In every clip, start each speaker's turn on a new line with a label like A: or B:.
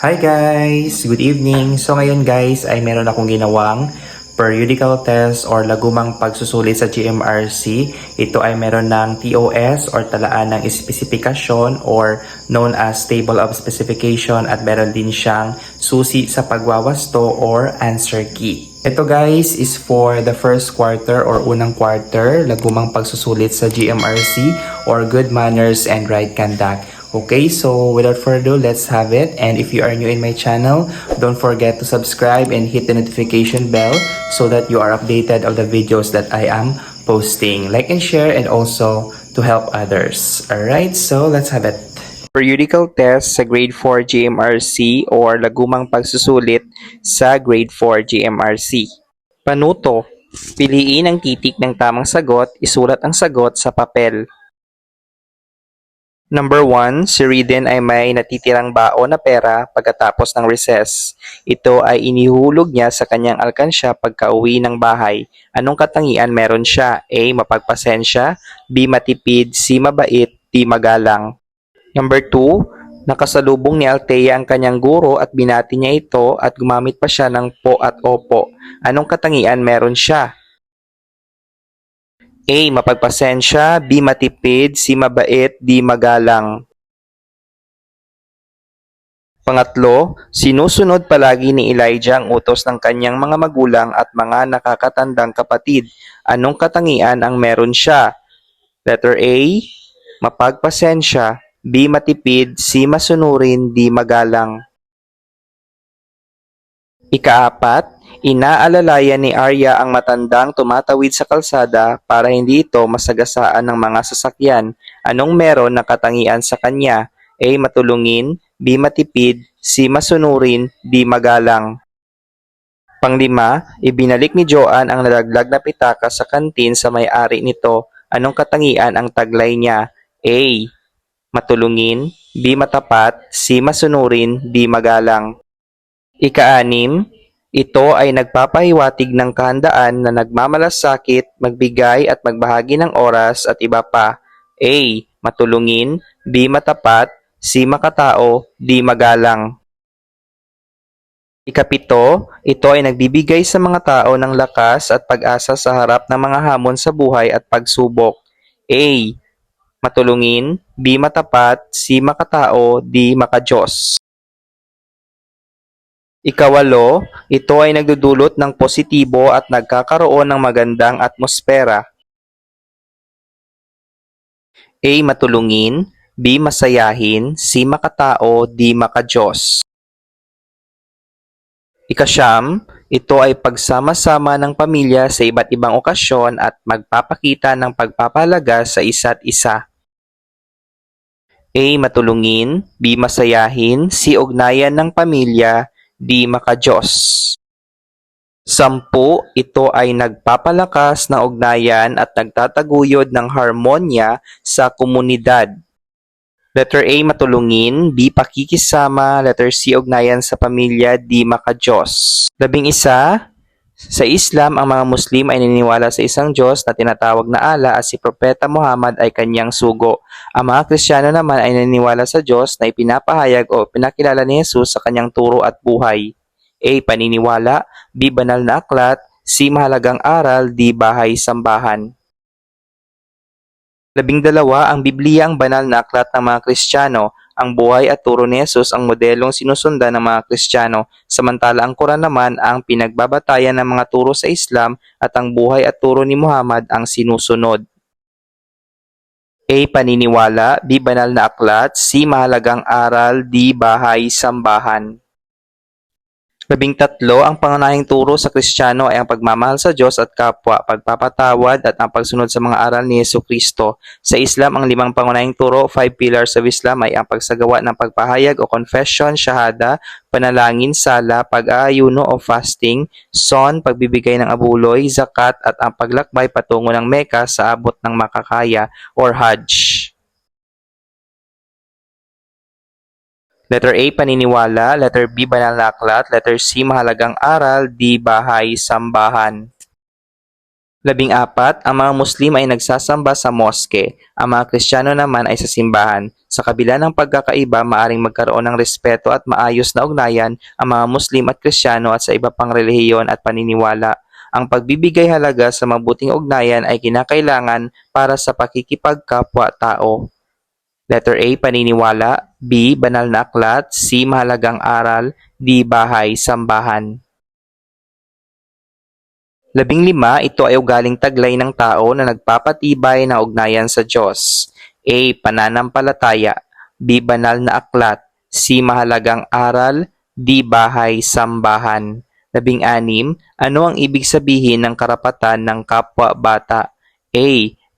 A: Hi guys! Good evening! So ngayon guys ay meron akong ginawang periodical test or lagumang pagsusulit sa GMRC. Ito ay meron ng TOS or talaan ng espesifikasyon or known as table of specification at meron din siyang susi sa pagwawasto or answer key. Ito guys is for the first quarter or unang quarter, lagumang pagsusulit sa GMRC or good manners and right conduct. Okay, so without further ado, let's have it. And if you are new in my channel, don't forget to subscribe and hit the notification bell so that you are updated of the videos that I am posting. Like and share and also to help others. Alright, so let's have it. Periodical test sa grade 4 GMRC or lagumang pagsusulit sa grade 4 GMRC. Panuto, piliin ang titik ng tamang sagot, isulat ang sagot sa papel. Number 1, si Riden ay may natitirang baon na pera pagkatapos ng recess. Ito ay inihulog niya sa kanyang alkansya pagka-uwi ng bahay. Anong katangian meron siya? A. Mapagpasensya B. Matipid C. Mabait D. Magalang Number 2, nakasalubong ni Althea ang kanyang guro at binati niya ito at gumamit pa siya ng po at opo. Anong katangian meron siya? A. Mapagpasensya B. Matipid C. Mabait D. Magalang Pangatlo, sinusunod palagi ni Elijah ang utos ng kanyang mga magulang at mga nakakatandang kapatid. Anong katangian ang meron siya? Letter A. Mapagpasensya B. Matipid C. Masunurin D. Magalang Ikaapat, inaalalayan ni Arya ang matandang tumatawid sa kalsada para hindi ito masagasaan ng mga sasakyan. Anong meron na katangian sa kanya? A. Matulungin B. Matipid C. Masunurin D. Magalang Panglima, ibinalik ni Joanne ang nadaglag na pitaka sa kantin sa may-ari nito. Anong katangian ang taglay niya? A. Matulungin B. Matapat C. Masunurin D. Magalang Ikaanim, ito ay nagpapahiwatig ng kahandaan na nagmamalasakit, magbigay at magbahagi ng oras at iba pa. A. Matulungin B. Matapat C. Makatao D. Magalang Ikapito, ito ay nagbibigay sa mga tao ng lakas at pag-asa sa harap ng mga hamon sa buhay at pagsubok. A. Matulungin B. Matapat C. Makatao D. Makajos Ikawalo, ito ay nagdudulot ng positibo at nagkakaroon ng magandang atmosfera. A. Matulungin B. Masayahin C. Makatao D. Makajos Ikasyam, ito ay pagsama-sama ng pamilya sa iba't ibang okasyon at magpapakita ng pagpapalaga sa isa't isa. A. Matulungin B. Masayahin C. Ugnayan ng pamilya di makajos. Sampu, ito ay nagpapalakas ng ugnayan at nagtataguyod ng harmonya sa komunidad. Letter A, matulungin. B, pakikisama. Letter C, ugnayan sa pamilya. D, makajos. Labing isa, sa Islam, ang mga Muslim ay naniniwala sa isang Diyos na tinatawag na Allah at si Propeta Muhammad ay kanyang sugo. Ang mga Kristiyano naman ay naniniwala sa Diyos na ipinapahayag o pinakilala ni Jesus sa kanyang turo at buhay. A. Paniniwala B. Banal na aklat C. Mahalagang aral D. Bahay sambahan Labing dalawa, ang Biblia ang banal na aklat ng mga Kristiyano. Ang buhay at turo ni Jesus ang modelong sinusundan ng mga Kristiyano, samantala ang Quran naman ang pinagbabatayan ng mga turo sa Islam at ang buhay at turo ni Muhammad ang sinusunod. A. Paniniwala B. Banal na aklat C. Mahalagang aral D. Bahay sambahan Labing tatlo, ang pangunahing turo sa Kristiyano ay ang pagmamahal sa Diyos at kapwa, pagpapatawad at ang pagsunod sa mga aral ni Yesu Kristo. Sa Islam, ang limang pangunahing turo, five pillars of Islam ay ang pagsagawa ng pagpahayag o confession, shahada, panalangin, sala, pag-aayuno o fasting, son, pagbibigay ng abuloy, zakat at ang paglakbay patungo ng Mecca sa abot ng makakaya or Hajj. Letter A, paniniwala. Letter B, banal na aklat. Letter C, mahalagang aral. D, bahay, sambahan. Labing apat, ang mga Muslim ay nagsasamba sa moske. Ang mga Kristiyano naman ay sa simbahan. Sa kabila ng pagkakaiba, maaring magkaroon ng respeto at maayos na ugnayan ang mga Muslim at Kristiyano at sa iba pang relihiyon at paniniwala. Ang pagbibigay halaga sa mabuting ugnayan ay kinakailangan para sa pakikipagkapwa-tao. Letter A, paniniwala. B, banal na aklat. C, mahalagang aral. D, bahay, sambahan. Labing lima, ito ay ugaling taglay ng tao na nagpapatibay ng ugnayan sa Diyos. A. Pananampalataya. B. Banal na aklat. C. Mahalagang aral. D. Bahay, sambahan. Labing anim, ano ang ibig sabihin ng karapatan ng kapwa-bata? A.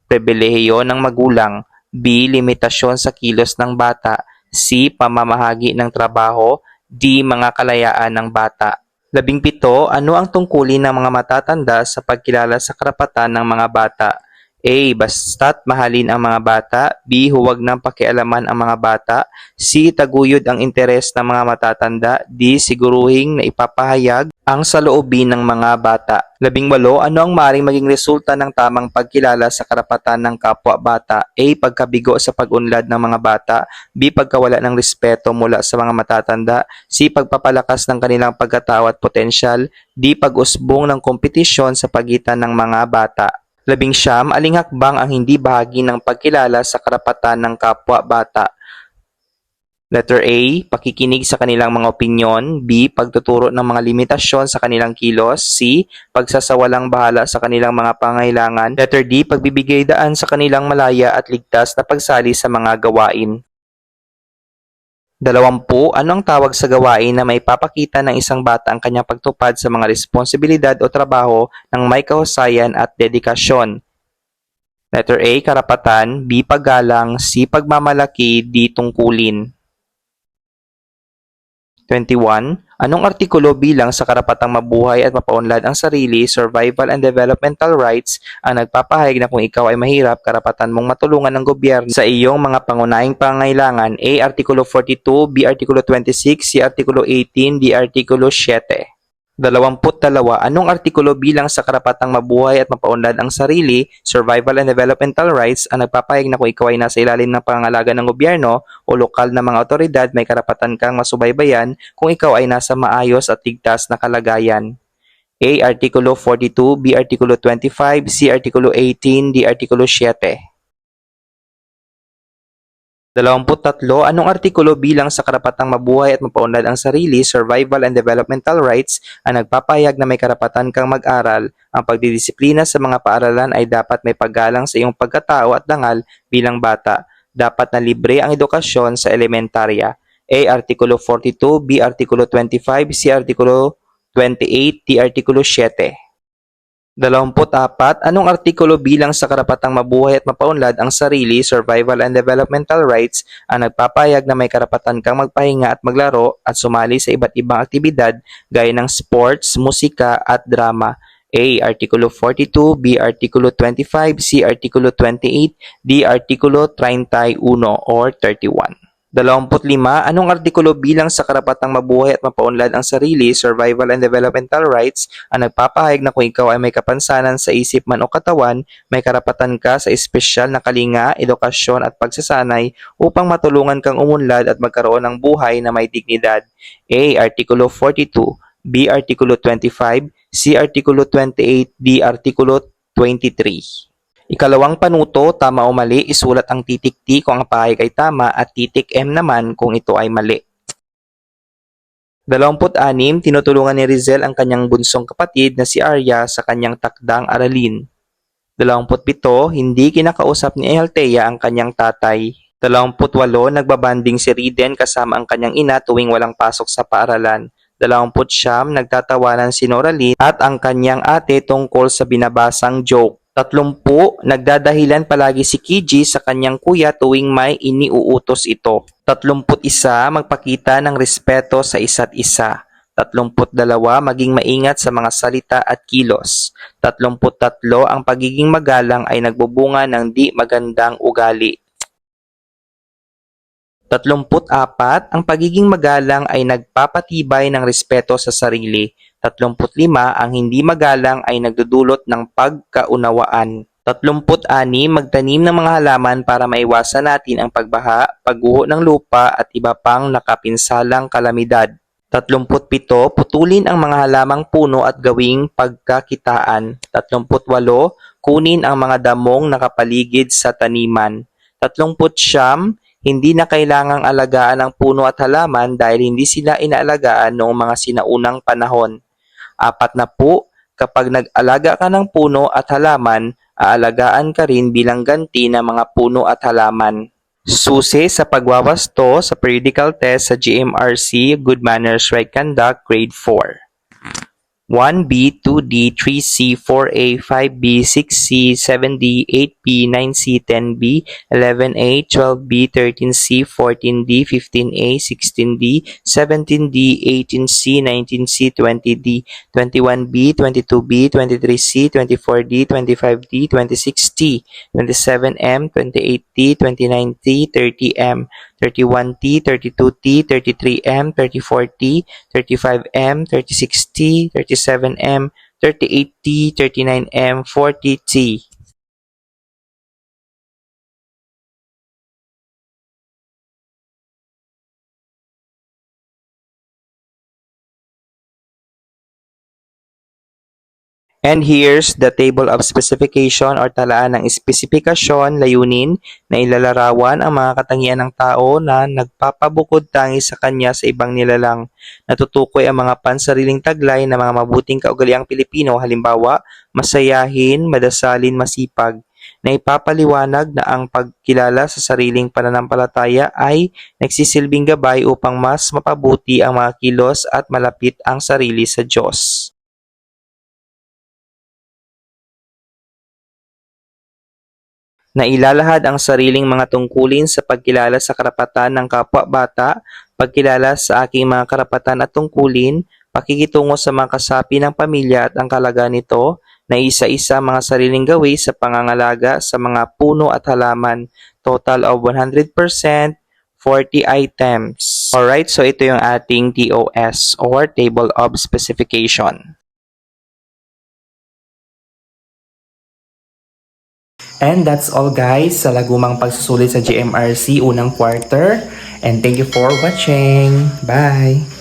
A: Pribilehiyo ng magulang. B. Limitasyon sa kilos ng bata. C. Pamamahagi ng trabaho. D. Mga kalayaan ng bata. Labing pito, ano ang tungkulin ng mga matatanda sa pagkilala sa karapatan ng mga bata? A. Basta't mahalin ang mga bata. B. Huwag nang pakialaman ang mga bata. C. Taguyod ang interes ng mga matatanda. D. Siguruhing na ipapahayag ang saloobin ng mga bata. Labing walo, ano ang maring maging resulta ng tamang pagkilala sa karapatan ng kapwa-bata? A. Pagkabigo sa pag-unlad ng mga bata. B. Pagkawala ng respeto mula sa mga matatanda. C. Pagpapalakas ng kanilang pagkatao at potensyal. D. Pag-usbong ng kompetisyon sa pagitan ng mga bata. Labing siyam, aling hakbang ang hindi bahagi ng pagkilala sa karapatan ng kapwa-bata? Letter A, pakikinig sa kanilang mga opinyon. B, pagtuturo ng mga limitasyon sa kanilang kilos. C, pagsasawalang bahala sa kanilang mga pangailangan. Letter D, pagbibigay daan sa kanilang malaya at ligtas na pagsali sa mga gawain. Dalawampu, ano ang tawag sa gawain na may papakita ng isang bata ang kanyang pagtupad sa mga responsibilidad o trabaho ng may kahusayan at dedikasyon? Letter A, karapatan. B, paggalang. C, pagmamalaki. D, tungkulin. 21. Anong artikulo bilang sa karapatang mabuhay at mapaunlad ang sarili, survival and developmental rights ang nagpapahayag na kung ikaw ay mahirap, karapatan mong matulungan ng gobyerno sa iyong mga pangunahing pangailangan? A. Artikulo 42, B. Artikulo 26, C. Artikulo 18, D. Artikulo 7. 22. Anong artikulo bilang sa karapatang mabuhay at mapaunlad ang sarili, survival and developmental rights ang nagpapahayag na kung ikaw ay nasa ilalim ng pangangalaga ng gobyerno o lokal na mga otoridad, may karapatan kang masubaybayan kung ikaw ay nasa maayos at ligtas na kalagayan? A. Artikulo 42, B. Artikulo 25, C. Artikulo 18, D. Artikulo 7. 23. Anong artikulo bilang sa karapatang mabuhay at mapaunlad ang sarili, survival and developmental rights ang nagpapahayag na may karapatan kang mag-aral? Ang pagdidisiplina sa mga paaralan ay dapat may paggalang sa iyong pagkatao at dangal bilang bata. Dapat na libre ang edukasyon sa elementarya. A. Artikulo 42, B. Artikulo 25, C. Artikulo 28, D. Artikulo 7. 24. Anong artikulo bilang sa karapatang mabuhay at mapaunlad ang sarili, survival and developmental rights ang nagpapayag na may karapatan kang magpahinga at maglaro at sumali sa iba't ibang aktibidad gaya ng sports, musika at drama? A. Artikulo 42, B. Artikulo 25, C. Artikulo 28, D. Artikulo 31 or 31. 25. Anong artikulo bilang sa karapatang mabuhay at mapaunlad ang sarili, survival and developmental rights ang nagpapahayag na kung ikaw ay may kapansanan sa isip man o katawan, may karapatan ka sa espesyal na kalinga, edukasyon at pagsasanay upang matulungan kang umunlad at magkaroon ng buhay na may dignidad. A. Artikulo 42 B. Artikulo 25 C. Artikulo 28 D. Artikulo 23 Ikalawang panuto, tama o mali, isulat ang titik T kung ang pahayag ay tama at titik M naman kung ito ay mali. 26. Tinutulungan ni Rizel ang kanyang bunsong kapatid na si Arya sa kanyang takdang aralin. 27. Hindi kinakausap ni Althea ang kanyang tatay. 28. Nagbabanding si Riden kasama ang kanyang ina tuwing walang pasok sa paaralan. 29. Nagtatawanan si Noraline at ang kanyang ate tungkol sa binabasang joke. Tatlumpu, nagdadahilan palagi si Kiji sa kanyang kuya tuwing may iniuutos ito. Tatlumput isa, magpakita ng respeto sa isa't isa. Tatlumput dalawa, maging maingat sa mga salita at kilos. Tatlumput tatlo, ang pagiging magalang ay nagbubunga ng di magandang ugali. Tatlumput apat, ang pagiging magalang ay nagpapatibay ng respeto sa sarili. 35 ang hindi magalang ay nagdudulot ng pagkaunawaan. 36 magtanim ng mga halaman para maiwasan natin ang pagbaha, pagguho ng lupa at iba pang nakapinsalang kalamidad. 37 putulin ang mga halamang puno at gawing pagkakitaan. 38 kunin ang mga damong nakapaligid sa taniman. 39 hindi na kailangang alagaan ang puno at halaman dahil hindi sila inaalagaan noong mga sinaunang panahon. Apat na po, kapag nag-alaga ka ng puno at halaman, aalagaan ka rin bilang ganti ng mga puno at halaman. Susi sa pagwawasto sa periodical test sa GMRC Good Manners Right Conduct Grade 4. 1B, 2D, 3C, 4A, 5B, 6C, 7D, 8B, 9C, 10B, 11A, 12B, 13C, 14D, 15A, 16D, 17D, 18C, 19C, 20D, 21B, 22B, 23C, 24D, 25D, 26T, 27M, 28T, 29T, 30M, 31T, 32T, 33M, 34T, 35M, 36T, 37M, 38T, 39M, 40T. And here's the table of specification or talaan ng espesifikasyon, layunin na ilalarawan ang mga katangian ng tao na nagpapabukod tangi sa kanya sa ibang nilalang. Natutukoy ang mga pansariling taglay ng mga mabuting kaugaliang Pilipino, halimbawa, masayahin, madasalin, masipag na ipapaliwanag na ang pagkilala sa sariling pananampalataya ay nagsisilbing gabay upang mas mapabuti ang mga kilos at malapit ang sarili sa Diyos. Na ilalahad ang sariling mga tungkulin sa pagkilala sa karapatan ng kapwa-bata, pagkilala sa aking mga karapatan at tungkulin, pakikitungo sa mga kasapi ng pamilya at ang kalaga nito, na isa-isa mga sariling gawi sa pangangalaga sa mga puno at halaman, total of 100%, 40 items. Alright, so ito yung ating TOS or Table of Specification. And that's all guys sa lagumang pagsusulit sa GMRC unang quarter. And thank you for watching. Bye!